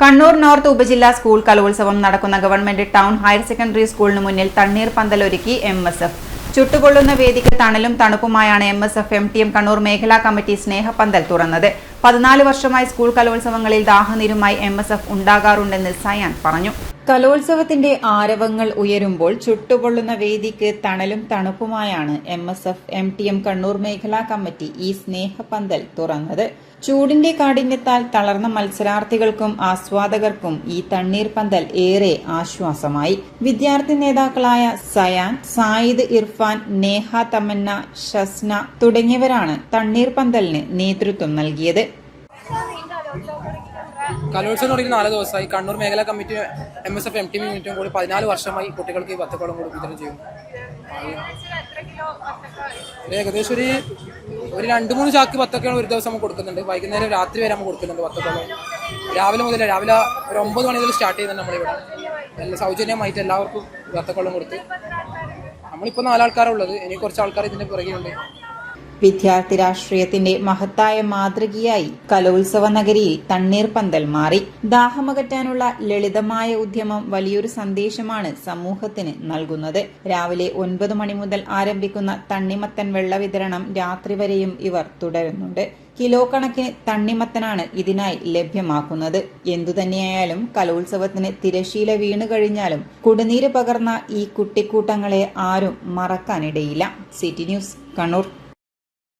Kannur north ഉപജില്ലാ school കലോത്സവം നടക്കുന്ന ഗവൺമെന്റ് ടൗൺ ഹയർ സെക്കൻഡറി സ്കൂളിന് മുന്നിൽ തണ്ണീർ പന്തലൊരുക്കി എം എസ് എഫ്. ചുട്ടുകൊള്ളുന്ന വേദിക്ക് തണലും തണുപ്പുമായാണ് M S F M T M Kannur മേഖലാ കമ്മിറ്റി സ്നേഹപന്തൽ തുറന്നത്. പതിനാല് വർഷമായി സ്കൂൾ കലോത്സവങ്ങളിൽ ദാഹനീരുമായി എം എസ് എഫ് ഉണ്ടാകാറുണ്ടെന്ന് സയാൻ പറഞ്ഞു. കലോത്സവത്തിന്റെ ആരവങ്ങൾ ഉയരുമ്പോൾ ചുട്ടുപൊള്ളുന്ന വേദിക്ക് തണലും തണുപ്പുമായാണ് M S F M T M Kannur മേഖലാ കമ്മിറ്റി ഈ സ്നേഹപന്തൽ തുറന്നത്. ചൂടിന്റെ കാഠിന്യത്താൽ തളർന്ന മത്സരാർത്ഥികൾക്കും ആസ്വാദകർക്കും ഈ തണ്ണീർ പന്തൽ ഏറെ ആശ്വാസമായി. വിദ്യാർത്ഥി നേതാക്കളായ സയാൻ സായിദ് ഇർഫാൻ നേഹ തമന്ന ഷസ്ന തുടങ്ങിയവരാണ് തണ്ണീർ പന്തലിന് നേതൃത്വം നൽകിയത്. കലോത്സവം തുടങ്ങി നാല് ദിവസമായി. കണ്ണൂർ മേഖലാ committee M S F M T യൂണിറ്റും കൂടി പതിനാല് വർഷമായി കുട്ടികൾക്ക് ഈ വത്തക്കോളം കൂടി വിതരണം ചെയ്യുന്നു. ഏകദേശം ഒരു ഒരു രണ്ട് മൂന്ന് ചാക്ക് വത്തക്കോളം ഒരു ദിവസം കൊടുക്കുന്നുണ്ട്. വൈകുന്നേരം രാത്രി വരെ നമ്മൾ കൊടുക്കുന്നുണ്ട് വത്തക്കോളം. രാവിലെ മുതൽ രാവിലെ ഒരു ഒമ്പത് മണി മുതൽ സ്റ്റാർട്ട് ചെയ്യുന്നുണ്ട് നമ്മളിവിടെ. നല്ല സൗജന്യമായിട്ട് എല്ലാവർക്കും വത്തക്കോളം കൊടുത്ത്. നമ്മളിപ്പോൾ നാലാൾക്കാരുള്ളത് ഇനി കുറച്ച് ആൾക്കാർ ഇതിന്റെ പുറകെയുണ്ട് വിദ്യാർത്ഥി രാഷ്ട്രീയത്തിന്റെ മഹത്തായ മാതൃകയായി കലോത്സവ നഗരിയിൽ തണ്ണീർ പന്തൽ മാറി. ദാഹമകറ്റാനുള്ള ലളിതമായ ഉദ്യമം വലിയൊരു സന്ദേശമാണ് സമൂഹത്തിന് നൽകുന്നത്. രാവിലെ ഒൻപത് മണി മുതൽ ആരംഭിക്കുന്ന തണ്ണിമത്തൻ വെള്ള വിതരണം രാത്രി വരെയും ഇവർ തുടരുന്നുണ്ട്. കിലോ കണക്കിന് തണ്ണിമത്തനാണ് ഇതിനായി ലഭ്യമാക്കുന്നത്. എന്തുതന്നെയായാലും കലോത്സവത്തിന് തിരശീല വീണു കഴിഞ്ഞാലും കുടിനീര് പകർന്ന ഈ കുട്ടിക്കൂട്ടങ്ങളെ ആരും മറക്കാനിടയില്ല. City news Kannur.